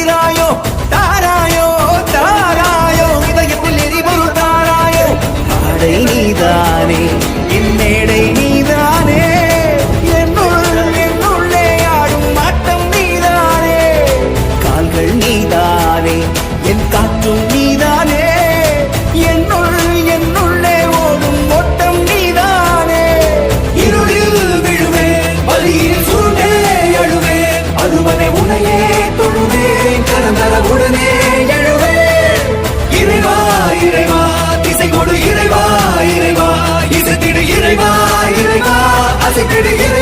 உயிராயோ தாராயோ தாராயோ இதயத்தில் எரிபொருள் தாராயோ. ஆடை நீதானே என் மேடை நீதானே. என்னுள் என்னுள்ளே ஆடும் ஆட்டம் நீதானே. நீதானே என் நலவுடனே எழுவே. இறைவா இறைவா திசை கொடு இறைவா இறைவா. இசைத்திடு இறைவா இறைவா. அசைத்திடு இறை